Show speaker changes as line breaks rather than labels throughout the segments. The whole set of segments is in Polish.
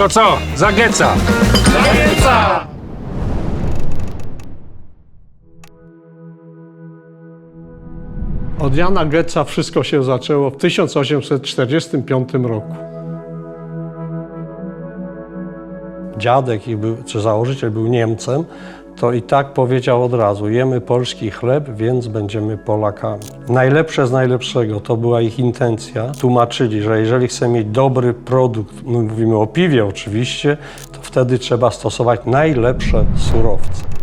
To co? Zageca!
Od Jana Goetza wszystko się zaczęło w 1845 roku. Dziadek, i był, czy założyciel był Niemcem, to i tak powiedział od razu: Jemy polski chleb, więc będziemy Polakami. Najlepsze z najlepszego to była ich intencja. Tłumaczyli, że jeżeli chce mieć dobry produkt, my mówimy o piwie oczywiście, to wtedy trzeba stosować najlepsze surowce.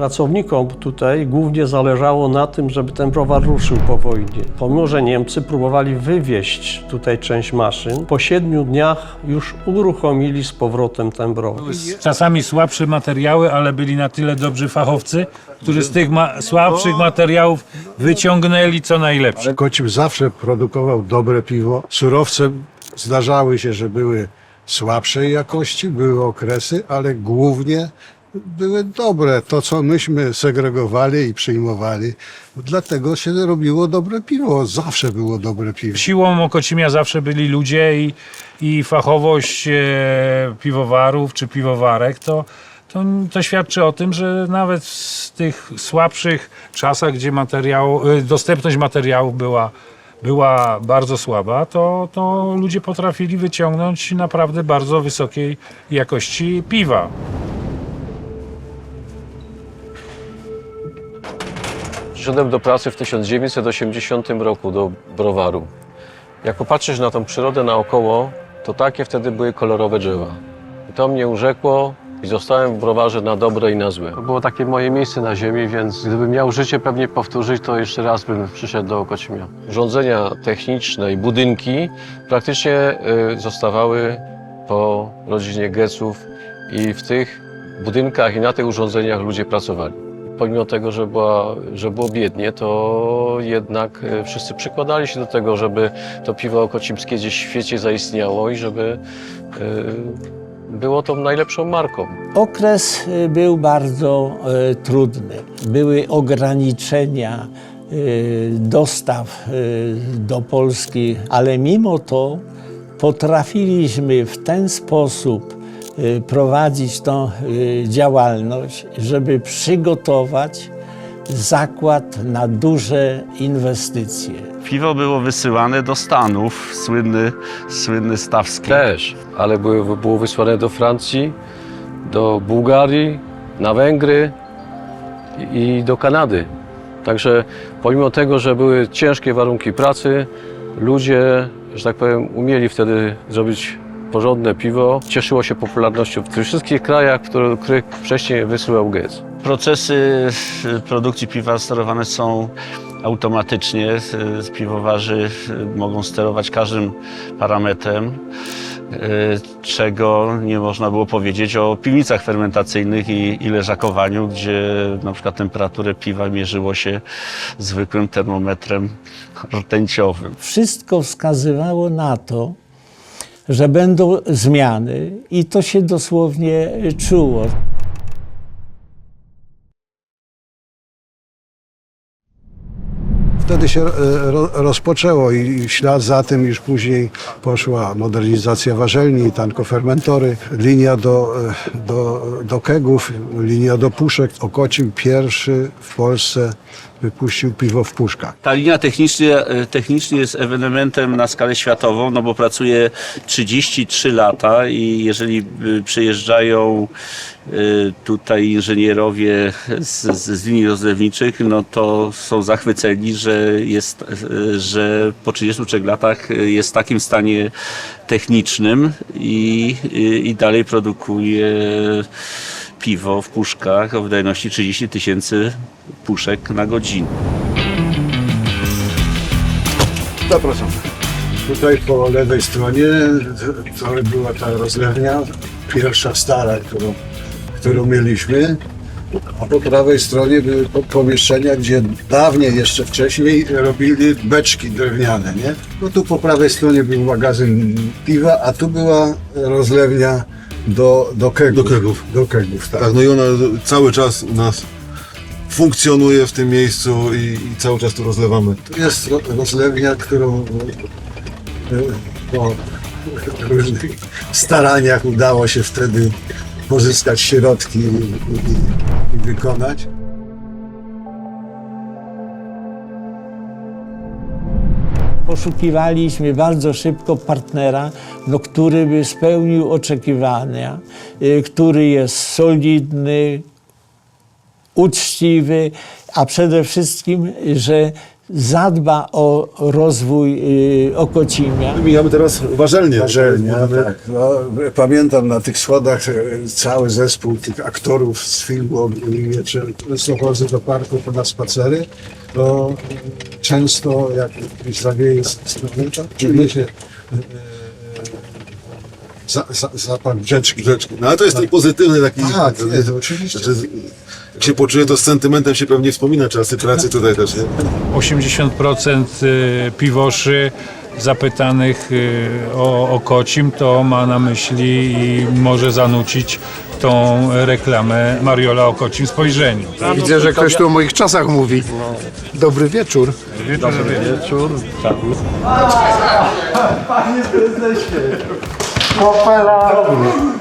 Pracownikom tutaj głównie zależało na tym, żeby ten browar ruszył po wojnie. Pomimo, że Niemcy próbowali wywieźć tutaj część maszyn, po siedmiu dniach już uruchomili z powrotem ten browar.
Czasami słabsze materiały, ale byli na tyle dobrzy fachowcy, którzy z tych ma- słabszych materiałów wyciągnęli co najlepsze.
Kocim zawsze produkował dobre piwo. Surowce zdarzały się, że były słabszej jakości, były okresy, ale głównie były dobre. To, co myśmy segregowali i przyjmowali, dlatego się robiło dobre piwo. Zawsze było dobre piwo.
Siłą Okocimia zawsze byli ludzie i, i fachowość e, piwowarów czy piwowarek to, to, to świadczy o tym, że nawet w tych słabszych czasach, gdzie materiał, e, dostępność materiałów była, była bardzo słaba, to, to ludzie potrafili wyciągnąć naprawdę bardzo wysokiej jakości piwa.
Przyszedłem do pracy w 1980 roku do browaru. Jak popatrzysz na tą przyrodę naokoło, to takie wtedy były kolorowe drzewa. I to mnie urzekło i zostałem w browarze na dobre i na złe. To było takie moje miejsce na ziemi, więc gdybym miał życie pewnie powtórzyć, to jeszcze raz bym przyszedł do Okocimia. Urządzenia techniczne i budynki praktycznie y, zostawały po rodzinie Geców i w tych budynkach i na tych urządzeniach ludzie pracowali pomimo tego, że, była, że było biednie, to jednak e, wszyscy przykładali się do tego, żeby to piwo okocimskie gdzieś w świecie zaistniało i żeby e, było tą najlepszą marką.
Okres y, był bardzo trudny. Były ograniczenia dostaw do Polski, ale mimo to potrafiliśmy w ten sposób prowadzić tą y, działalność, żeby przygotować zakład na duże inwestycje.
Piwo było wysyłane do Stanów, słynny, słynny stawski.
Też, ale były, było wysłane do Francji, do Bułgarii, na Węgry i, i do Kanady. Także pomimo tego, że były ciężkie warunki pracy, ludzie, że tak powiem, umieli wtedy zrobić porządne piwo. Cieszyło się popularnością w tych wszystkich krajach, które, których wcześniej wysyłał Goetz.
Procesy produkcji piwa sterowane są automatycznie. Piwowarzy mogą sterować każdym parametrem, czego nie można było powiedzieć o piwnicach fermentacyjnych i, i leżakowaniu, gdzie na przykład temperaturę piwa mierzyło się zwykłym termometrem rtęciowym.
Wszystko wskazywało na to, że będą zmiany i to się dosłownie czuło.
Wtedy się e, ro, rozpoczęło i ślad za tym już później poszła modernizacja warzelni, tankofermentory, linia do, e, do, do kegów, linia do puszek. Okocim pierwszy w Polsce wypuścił piwo w puszkach.
Ta linia technicznie, technicznie jest ewenementem na skalę światową, no bo pracuje 33 lata i jeżeli y, przyjeżdżają y, tutaj inżynierowie z, z linii rozlewniczych, no to są zachwyceni, że, jest, że po 33 latach jest w takim stanie technicznym i, i dalej produkuje piwo w puszkach o wydajności 30 tysięcy puszek na godzinę.
Zapraszam. Tutaj po lewej stronie to była ta rozlewnia, pierwsza stara, którą, którą mieliśmy. A po prawej stronie były po- pomieszczenia, gdzie dawniej, jeszcze wcześniej robili beczki drewniane, nie? No tu po prawej stronie był magazyn piwa, a tu była rozlewnia do, do kegów.
Do kegów.
Do kegów, tak.
Tak, no i ona cały czas nas funkcjonuje w tym miejscu i, i cały czas tu rozlewamy.
Tu jest ro- rozlewnia, którą e, po różnych staraniach udało się wtedy pozyskać środki i, i, i wykonać.
Poszukiwaliśmy bardzo szybko partnera, no, który by spełnił oczekiwania, y, który jest solidny, uczciwy, a przede wszystkim, że zadba o rozwój y, Okocimia.
Mijamy teraz warzelnię.
Warzelnie,
Mamy-
tak. No, pamiętam na tych schodach e, cały zespół tych aktorów z filmu o Wiecie, często chodzę do parku na spacery, to często jak zawieje z strony, to czuje się e, e, za, za, zapach.
Rzeczki. No ale to jest ten pozytywny taki...
Tak, nie, to oczywiście.
Że z- jak się poczuje, to z sentymentem się pewnie wspomina czasy pracy tutaj też, nie?
80% y, piwoszy zapytanych y, o, o kocim to ma na myśli i może zanucić tą reklamę Mariola o kocim spojrzeniu.
Widzę, że ktoś tu o moich czasach mówi. Dobry wieczór.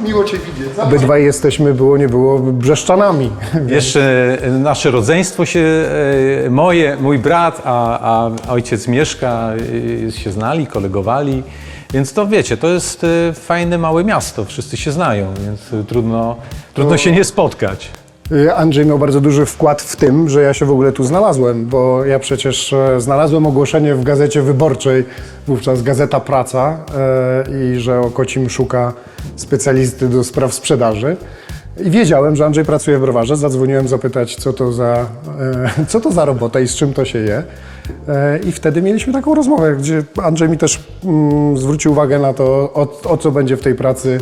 Miło Cię widzieć. Obydwaj jesteśmy, było nie było, brzeszczanami.
Jeszcze nasze rodzeństwo się, e, moje, mój brat, a, a ojciec Mieszka e, się znali, kolegowali. Więc to wiecie, to jest e, fajne małe miasto, wszyscy się znają, więc e, trudno, trudno się nie spotkać.
Y, Andrzej miał bardzo duży wkład w tym, że ja się w ogóle tu znalazłem, bo ja przecież e, znalazłem ogłoszenie w gazecie wyborczej, wówczas Gazeta Praca, e, i że Okocim szuka specjalisty do spraw sprzedaży. I wiedziałem, że Andrzej pracuje w browarze. Zadzwoniłem zapytać, co to za, e, co to za robota i z czym to się je. I wtedy mieliśmy taką rozmowę, gdzie Andrzej mi też mm, zwrócił uwagę na to, o, o co będzie w tej pracy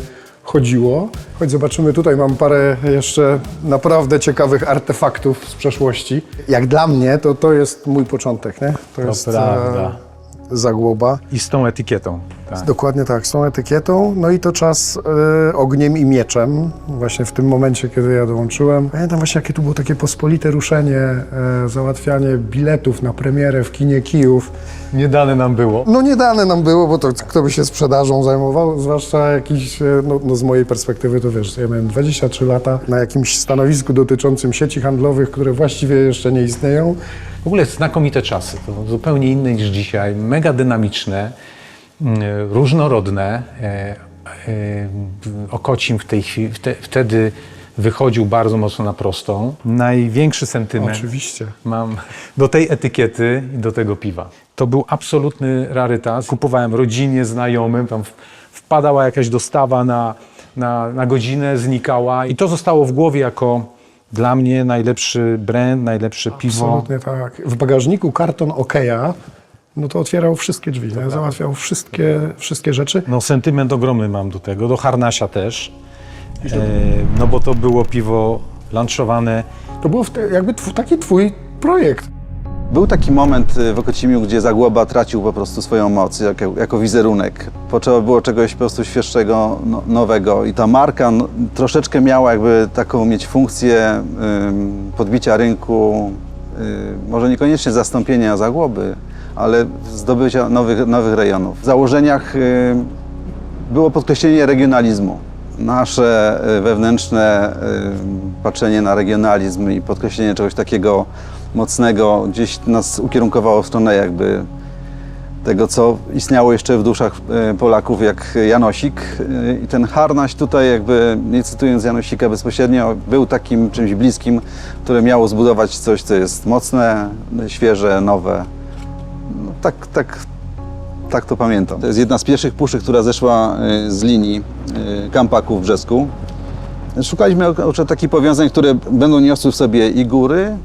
chodziło. Choć zobaczymy, tutaj mam parę jeszcze naprawdę ciekawych artefaktów z przeszłości. Jak dla mnie, to to jest mój początek, nie? To, jest
prawda.
Zagłoba.
I z tą etykietą. Tak.
Dokładnie tak, z tą etykietą. No i to czas e, ogniem i mieczem. Właśnie w tym momencie, kiedy ja dołączyłem. Pamiętam właśnie, jakie tu było takie pospolite ruszenie, e, załatwianie biletów na premierę w kinie Kijów.
Nie dane nam było.
No nie dane nam było, bo to kto by się sprzedażą zajmował, zwłaszcza jakiś, e, no, no z mojej perspektywy to wiesz, ja miałem 23 lata na jakimś stanowisku dotyczącym sieci handlowych, które właściwie jeszcze nie istnieją.
W ogóle znakomite czasy, to zupełnie inne niż dzisiaj, mega dynamiczne, mm, różnorodne. E, e, Okocim w tej chwili, wte, wtedy wychodził bardzo mocno na prostą. Największy sentyment
Oczywiście.
mam do tej etykiety i do tego piwa. To był absolutny rarytas. Kupowałem rodzinie, znajomym, tam wpadała jakaś dostawa na, na, na godzinę, znikała i to zostało w głowie jako dla mnie najlepszy brand, najlepsze piwo.
Absolutnie tak. W bagażniku karton Okeja, no to otwierał wszystkie drzwi, nie? załatwiał wszystkie, wszystkie rzeczy.
No sentyment ogromny mam do tego, do Harnasia też, e, no bo to było piwo lanszowane
To był jakby tw- taki twój projekt.
Był taki moment y, w Okocimiu, gdzie Zagłoba tracił po prostu swoją moc jako, jako wizerunek. Potrzeba było czegoś po prostu świeższego, no, nowego i ta marka no, troszeczkę miała jakby taką mieć funkcję ym, podbicia rynku, y, może niekoniecznie zastąpienia Zagłoby, ale zdobycia nowych, nowych rejonów. W założeniach y, było podkreślenie regionalizmu. Nasze y, wewnętrzne y, patrzenie na regionalizm i podkreślenie czegoś takiego mocnego gdzieś nas ukierunkowało w stronę jakby tego, co istniało jeszcze w duszach y, Polaków, jak Janosik. Y, I ten harnaś tutaj jakby, nie cytując Janosika bezpośrednio, był takim czymś bliskim, które miało zbudować coś, co jest mocne, świeże, nowe. No, tak, tak, tak to pamiętam. To jest jedna z pierwszych puszy, która zeszła y, z linii Kampaku w Brzesku. Szukaliśmy takich powiązań, które będą niosły w sobie i góry,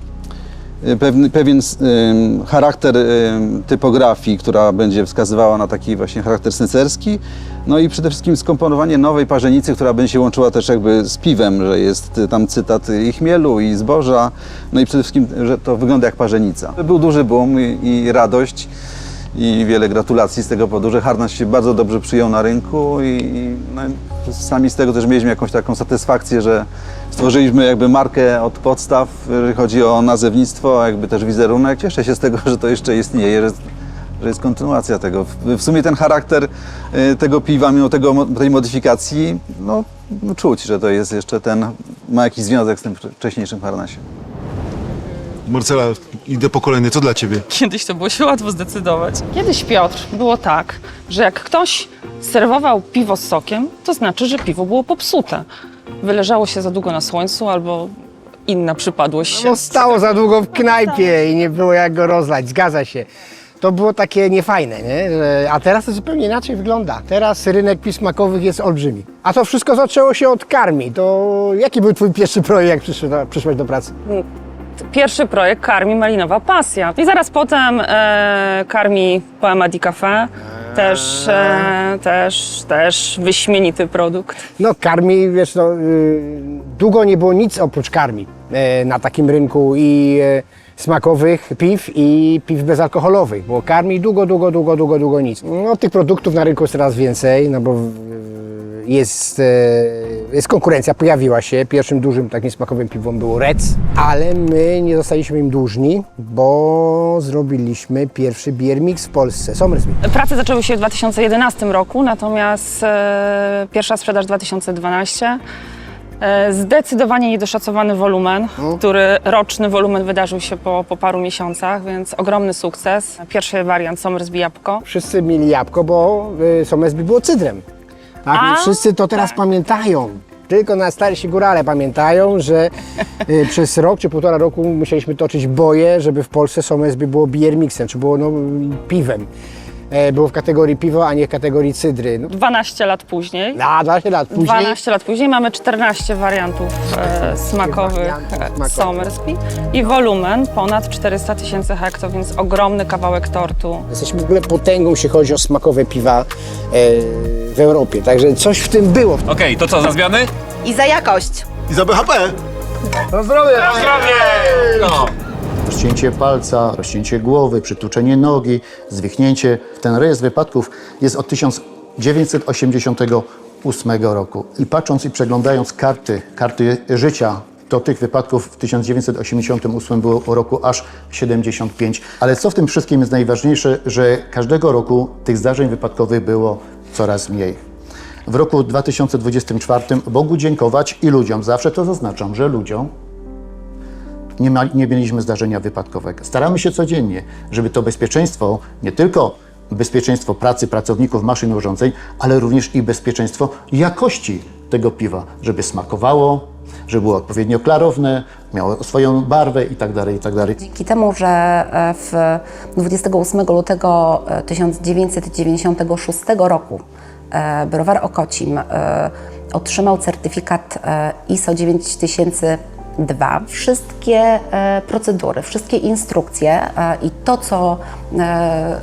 y, pewien s- ym, charakter ym, typografii, która będzie wskazywała na taki właśnie charakter snycerski, no i przede wszystkim skomponowanie nowej parzenicy, która będzie się łączyła też jakby z piwem, że jest y, tam cytat i chmielu, i zboża, no i przede wszystkim, że to wygląda jak parzenica. Był duży boom i, i radość i wiele gratulacji z tego powodu, że Harnaś się bardzo dobrze przyjął na rynku i, no, sami z tego też mieliśmy jakąś taką satysfakcję, że stworzyliśmy jakby markę od podstaw, jeżeli chodzi o nazewnictwo, jakby też wizerunek. Cieszę się z tego, że to jeszcze istnieje, że że jest kontynuacja tego. W, sumie ten charakter y, tego piwa, mimo tego, tej modyfikacji, no czuć, że to jest jeszcze ten, ma jakiś związek z tym wcze- wcześniejszym harnasiem.
Marcela, idę po kolejny. Co dla ciebie?
Kiedyś to było się łatwo zdecydować.
Kiedyś Piotr było tak, że jak ktoś serwował piwo z sokiem, to znaczy, że piwo było popsute. Wyleżało się za długo na słońcu albo inna przypadłość się.
No stało za długo w knajpie i nie było jak go rozlać, zgadza się. To było takie niefajne, nie? Że- A teraz to zupełnie inaczej wygląda. Teraz rynek piw smakowych jest olbrzymi. A to wszystko zaczęło się od karmi. To jaki był twój pierwszy projekt, jak przyszłeś do pracy?
Pierwszy projekt karmi Malinowa Pasja. I zaraz potem e, karmi Poema di Café. Też, e, też, też wyśmienity produkt.
No karmi, wiesz, no, y, długo nie było nic oprócz karmi e, na takim rynku i e, smakowych piw i piw bezalkoholowych. Było karmi długo, długo, długo, długo, długo nic. No tych produktów na rynku jest coraz więcej, no bo y, jest, e, jest konkurencja, pojawiła się. Pierwszym dużym takim smakowym piwem było Rec, ale my nie zostaliśmy im dłużni, bo zrobiliśmy pierwszy beer mix w Polsce, Somersby.
Prace zaczęły się w 2011 roku, natomiast e, pierwsza sprzedaż 2012. E, Zdecydowanie niedoszacowany wolumen, który roczny wolumen wydarzył się po, po paru miesiącach, więc ogromny sukces. Pierwszy wariant Somersby Jabłko.
Wszyscy mieli jabłko, bo y, Somersby było cydrem. Tak?
A,
wszyscy to teraz pamiętają. Tylko na starsi górale pamiętają, że y, przez rok czy półtora roku musieliśmy toczyć boje, żeby w Polsce Somersby było beer mixem, czy było no, piwem. E, było w kategorii piwo, a nie w kategorii cydry. No,
12 lat później.
na 12 lat później
12 lat później mamy 14 wariantów e, smakowych
wariantów
e,
smakowych.
Somersby i wolumen ponad 400 tysięcy hekto, więc ogromny kawałek tortu.
jesteśmy w ogóle potęgą, jeśli chodzi o smakowe piwa e, w Europie. Także coś w tym było.
Okej, to co, za zmiany?
I za jakość.
I za BHP!
Rozcięcie palca, rozcięcie głowy, przytłuczenie nogi, zwichnięcie. Ten rejestr wypadków jest od 1988 roku. I patrząc i przeglądając karty, karty życia, to tych wypadków w 1988 było roku aż 75. Ale co w tym wszystkim jest najważniejsze, że każdego roku tych zdarzeń wypadkowych było coraz mniej. W roku 2024 Bogu dziękować i ludziom, zawsze to zaznaczam, że ludziom nie, ma, nie mieliśmy zdarzenia wypadkowego. Staramy się codziennie, żeby to bezpieczeństwo nie tylko bezpieczeństwo pracy pracowników maszyn urządzeń, ale również i bezpieczeństwo jakości tego piwa, żeby smakowało, żeby było odpowiednio klarowne, miało swoją barwę itd. Tak itd.
Tak Dzięki temu, że e, w 28 lutego e, 1996 roku e, browar Okocim otrzymał certyfikat ISO 9000 Dwa, wszystkie e, procedury, wszystkie instrukcje e, i to, co e,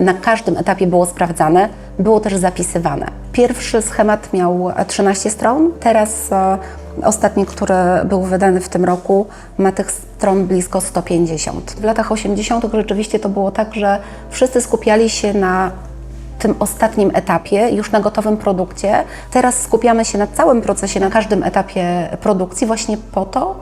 na każdym etapie było sprawdzane, było też zapisywane. Pierwszy schemat miał 13 stron, teraz ostatni, który był wydany w tym roku, ma tych stron blisko 150. W latach 80. rzeczywiście to było tak, że wszyscy skupiali się na tym ostatnim etapie, już na gotowym produkcie. Teraz skupiamy się na całym procesie, na każdym etapie produkcji, właśnie po to,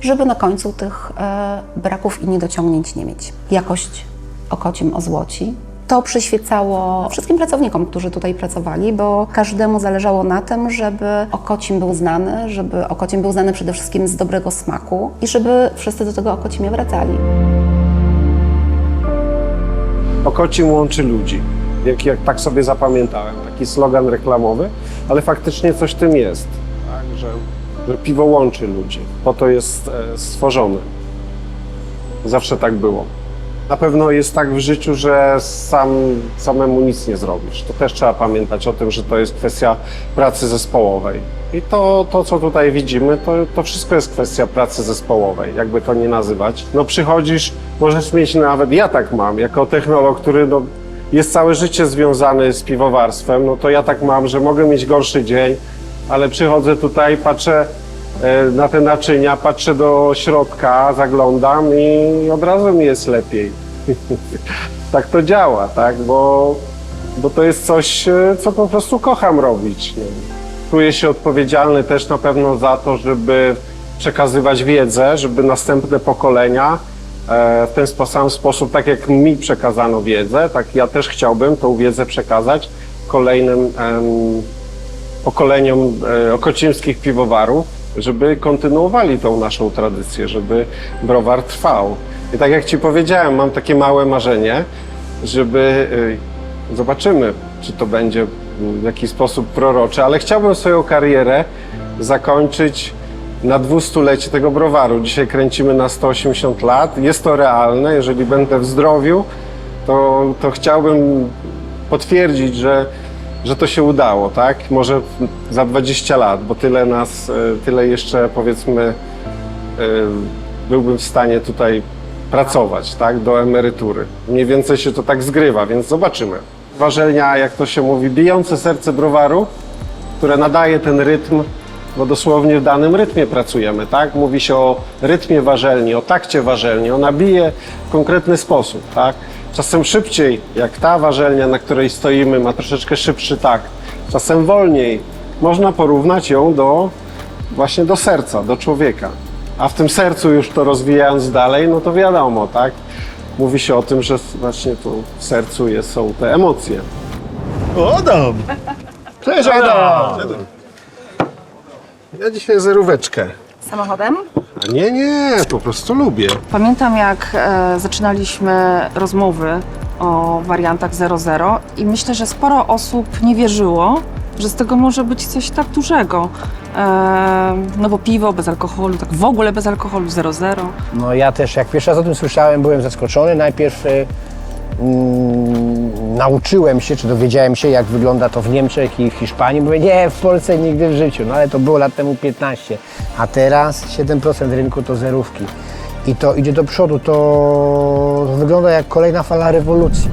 żeby na końcu tych e, braków i niedociągnięć nie mieć. Jakość okocim ozłoci. To przyświecało wszystkim pracownikom, którzy tutaj pracowali, bo każdemu zależało na tym, żeby okocim był znany, żeby okocim był znany przede wszystkim z dobrego smaku i żeby wszyscy do tego okocimia wracali.
Okocim łączy ludzi. Jak, jak tak sobie zapamiętałem, taki slogan reklamowy, ale faktycznie coś tym jest, tak? że, że piwo łączy ludzi. Po to jest e, stworzone. Zawsze tak było. Na pewno jest tak w życiu, że sam, samemu nic nie zrobisz. To też trzeba pamiętać o tym, że to jest kwestia pracy zespołowej. I to, to co tutaj widzimy, to, to wszystko jest kwestia pracy zespołowej, jakby to nie nazywać. No przychodzisz, możesz mieć nawet, ja tak mam, jako technolog, który no, jest całe życie związany z piwowarstwem, no to ja tak mam, że mogę mieć gorszy dzień, ale przychodzę tutaj, patrzę e, na te naczynia, patrzę do środka, zaglądam i od razu mi jest lepiej. tak to działa, tak? Bo, bo to jest coś, e, co po prostu kocham robić. Nie? Czuję się odpowiedzialny też na pewno za to, żeby przekazywać wiedzę, żeby następne pokolenia w ten sam sposób, tak jak mi przekazano wiedzę, tak ja też chciałbym tą wiedzę przekazać kolejnym pokoleniom e, okocimskich piwowarów, żeby kontynuowali tą naszą tradycję, żeby browar trwał. I tak jak Ci powiedziałem, mam takie małe marzenie, żeby y, zobaczymy, czy to będzie w jakiś sposób prorocze, ale chciałbym swoją karierę zakończyć na dwustulecie tego browaru. Dzisiaj kręcimy na 180 lat. Jest to realne. Jeżeli będę w zdrowiu, to, to chciałbym potwierdzić, że, że to się udało, tak? Może za 20 lat, bo tyle nas, y, tyle jeszcze powiedzmy y, byłbym w stanie tutaj pracować, tak, do emerytury. Mniej więcej się to tak zgrywa, więc zobaczymy. Warzelnia, jak to się mówi, bijące serce browaru, które nadaje ten rytm, bo dosłownie w danym rytmie pracujemy, tak? Mówi się o rytmie warzelni, o takcie warzelni, ona bije w konkretny sposób, tak? Czasem szybciej, jak ta warzelnia, na której stoimy, ma troszeczkę szybszy takt. Czasem wolniej. Można porównać ją do właśnie do serca, do człowieka. A w tym sercu już to rozwijając dalej, no to wiadomo, tak? Mówi się o tym, że właśnie tu w sercu jest, są te emocje.
Adam! Cześć, Adam! Ja dzisiaj zeróweczkę.
Samochodem?
A nie, nie, po prostu lubię.
Pamiętam, jak e, zaczynaliśmy rozmowy o wariantach 00 i myślę, że sporo osób nie wierzyło, że z tego może być coś tak dużego. E, no bo piwo bez alkoholu, tak w ogóle bez alkoholu 00.
No ja też, jak pierwszy raz o tym słyszałem, byłem zaskoczony. Najpierw y, mm, nauczyłem się, czy dowiedziałem się, jak wygląda to w Niemczech i w Hiszpanii. Mówię, nie, w Polsce nigdy w życiu. No ale to było lat temu 15. A teraz 7% rynku to zerówki. I to idzie do przodu. To, to wygląda jak kolejna fala rewolucji.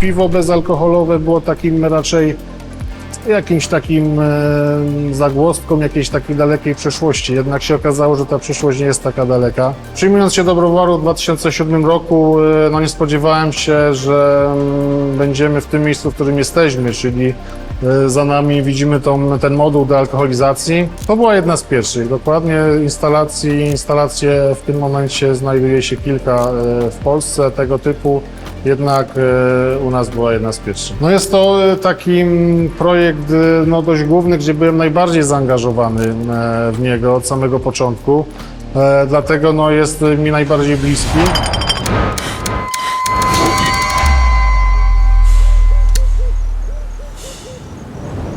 Piwo bezalkoholowe było takim raczej jakimś takim e, zagłostką jakiejś takiej dalekiej przeszłości. Jednak się okazało, że ta przyszłość nie jest taka daleka. Przyjmując się do browaru w 2007 roku, e, no nie spodziewałem się, że mm, będziemy w tym miejscu, w którym jesteśmy, czyli e, za nami widzimy tą, ten moduł dealkoholizacji. To była jedna z pierwszych. Dokładnie instalacji, instalacje w tym momencie znajduje się kilka w Polsce tego typu. Jednak e, u nas była jedna z pierwszych. No jest to e, taki mm, projekt e, no, dość główny, gdzie byłem najbardziej zaangażowany w niego od samego początku. Dlatego no, jest mi najbardziej bliski.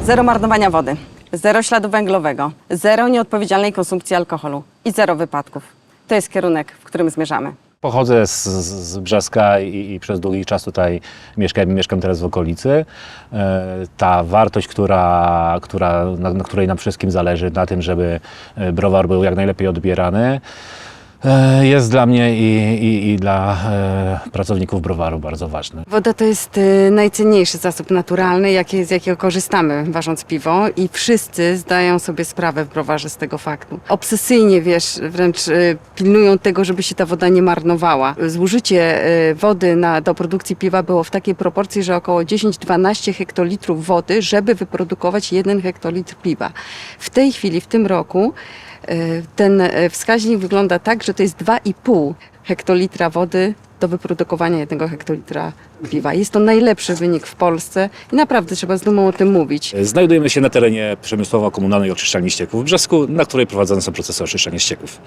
Zero marnowania wody, zero śladu węglowego, zero nieodpowiedzialnej konsumpcji alkoholu i zero wypadków. To jest kierunek, w którym zmierzamy.
Pochodzę z, z Brzeska i, i przez długi czas tutaj mieszkam, mieszkam teraz w okolicy. E, Ta wartość, która, która, na, na której nam wszystkim zależy, na tym, żeby e, browar był jak najlepiej odbierany, jest dla mnie i, i, i dla e, pracowników browaru bardzo ważny.
Woda to jest y, najcenniejszy zasób naturalny, z jakiego korzystamy ważąc piwo i wszyscy zdają sobie sprawę w browarze z tego faktu. Obsesyjnie, wiesz, wręcz pilnują tego, żeby się ta woda nie marnowała. Zużycie wody na, do produkcji piwa było w takiej proporcji, że około 10-12 hektolitrów wody, żeby wyprodukować 1 hektolitr piwa. W tej chwili, w tym roku, ten y, wskaźnik wygląda tak, że to jest 2,5 hektolitra wody do wyprodukowania jednego hektolitra piwa. Jest to najlepszy wynik w Polsce i naprawdę trzeba z dumą o tym mówić.
Znajdujemy się na terenie przemysłowo-komunalnej oczyszczalni ścieków w Brzesku, na której prowadzone są procesy oczyszczania ścieków.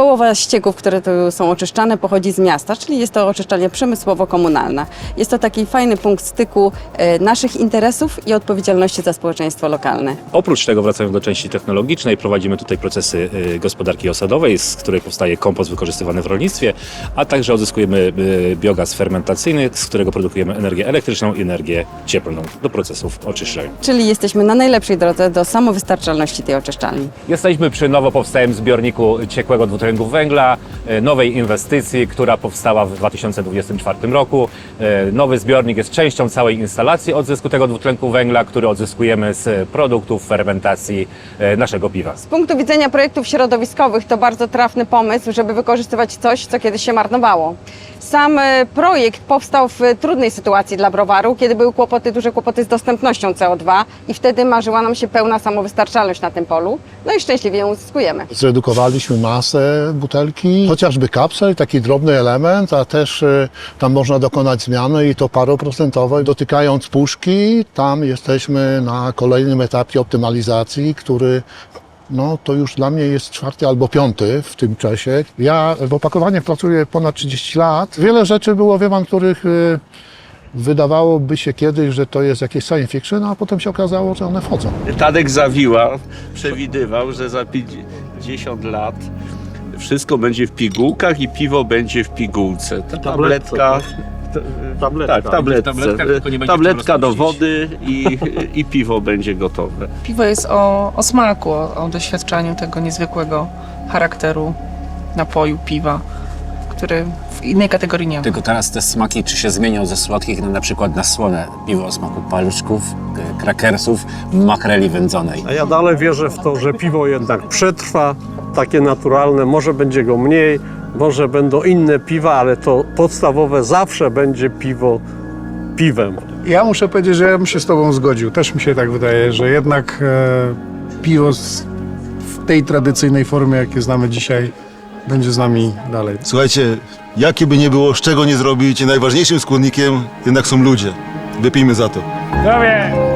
Połowa ścieków, które tu są oczyszczane, pochodzi z miasta, czyli jest to oczyszczalnia przemysłowo-komunalna. Jest to taki fajny punkt styku e, naszych interesów i odpowiedzialności za społeczeństwo lokalne.
Oprócz tego, wracając do części technologicznej, prowadzimy tutaj procesy y, gospodarki osadowej, z której powstaje kompost wykorzystywany w rolnictwie, a także odzyskujemy y, biogaz fermentacyjny, z którego produkujemy energię elektryczną i energię cieplną do procesów oczyszczania.
Czyli jesteśmy na najlepszej drodze do samowystarczalności tej oczyszczalni.
Jesteśmy przy nowo powstałym zbiorniku ciekłego dwutlenku węgla, e, nowej inwestycji, która powstała w 2024 roku. E, Nowy zbiornik jest częścią całej instalacji odzysku tego dwutlenku węgla, który odzyskujemy z produktów fermentacji e, naszego piwa.
Z punktu widzenia projektów środowiskowych to bardzo trafny pomysł, żeby wykorzystywać coś, co kiedyś się marnowało. Sam e, projekt powstał w trudnej sytuacji dla browaru, kiedy były kłopoty, duże kłopoty z dostępnością CO2 i wtedy marzyła nam się pełna samowystarczalność na tym polu. No i szczęśliwie ją uzyskujemy.
Zredukowaliśmy masę butelki, chociażby kapsel, taki drobny element, a też y, tam można dokonać zmiany i to paroprocentowej. Dotykając puszki, tam jesteśmy na kolejnym etapie optymalizacji, który no to już dla mnie jest czwarty albo piąty w tym czasie. Ja w opakowaniach pracuję ponad 30 lat. Wiele rzeczy było, wie pan, których y, wydawałoby się kiedyś, że to jest jakieś science fiction, a potem się okazało, że one wchodzą.
Tadek Zawiła przewidywał, że za 50 lat wszystko będzie w pigułkach i piwo będzie w pigułce. Ta tabletka.
Tabletka.
Tak, tabletce.
Tabletka, tylko nie będzie
Tabletka do wody i, i piwo będzie gotowe.
Piwo jest o, o smaku, o, o doświadczaniu tego niezwykłego charakteru napoju, piwa, który w innej kategorii nie ma.
Tylko teraz te smaki czy się zmienią ze słodkich na, na przykład na słone piwo o smaku paluszków, k- krakersów, makreli wędzonej.
A ja dalej wierzę w to, że piwo jednak przetrwa, takie naturalne, może będzie go mniej, może będą inne piwa, ale to podstawowe zawsze będzie piwo piwem.
Ja muszę powiedzieć, że ja bym się z Tobą zgodził. Też mi się tak wydaje, że jednak e, piwo z, w tej tradycyjnej formie, jakie znamy dzisiaj, będzie z nami dalej.
Słuchajcie, jakie by nie było, z czego nie zrobić, najważniejszym składnikiem jednak są ludzie. Wypijmy za to.
Zdrowie!